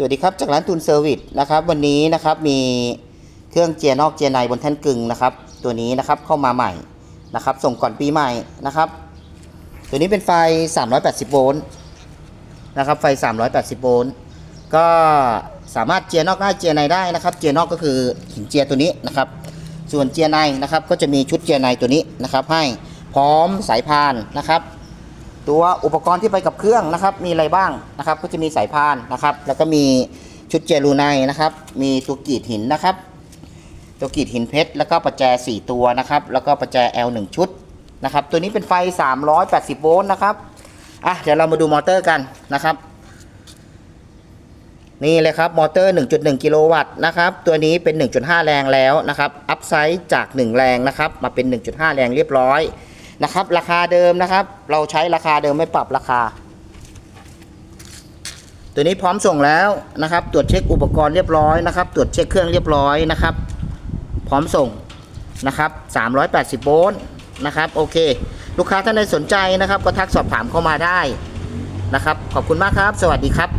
สวัสดีครับ จากร้านตูนเซอร์วิสนะครับ วันนี้นะครับมีเครื่องเจียนอกเจียในบนแท่นกึ่งนะครับ ตัวนี้นะครับเข้ามาใหม่นะครับ ส่งก่อนปีใหม่นะครับ ตัวนี้เป็นไฟ 380 โวลต์นะครับ ไฟ 380 โวลต์ก็สามารถเจียนอกได้เจียในได้นะครับ เจียนอกก็คือหินเจียตัวนี้นะครับ ส่วนเจียในนะครับก็จะมีชุดเจียในตัวนี้นะครับ ให้พร้อมสายพานนะครับ ตัวอุปกรณ์ที่ไปกับเครื่องนะครับ มีอะไรบ้างนะครับ ก็จะมีสายพานนะครับ แล้วก็มีชุดเจลูไนนะครับ มีตัวกรีดหินนะครับ ตัวกรีดหินเพชร แล้วก็ประแจ 4 ตัวนะครับ แล้วก็ประแจ L 1 ชุดนะครับ ตัวนี้เป็นไฟ 380 โวลต์นะครับ อะ เดี๋ยวเรามาดูมอเตอร์กันนะครับ นี่เลยครับ มอเตอร์ 1.1 กิโลวัตต์นะครับ ตัวนี้เป็น 1.5 แรงแล้วนะครับ อัพไซด์จาก 1 แรงนะครับ มาเป็น 1.5 แรงเรียบร้อย นะครับ ราคาเดิมนะครับ เราใช้ราคาเดิมไม่ปรับราคา ตัวนี้พร้อมส่งแล้วนะครับ ตรวจเช็คอุปกรณ์เรียบร้อยนะครับ ตรวจเช็คเครื่องเรียบร้อยนะครับ พร้อมส่งนะครับ380โวลต์นะครับโอเค ลูกค้าท่านใดสนใจนะครับ ก็ทักสอบถามเข้ามาได้นะครับ ขอบคุณมากครับ สวัสดีครับ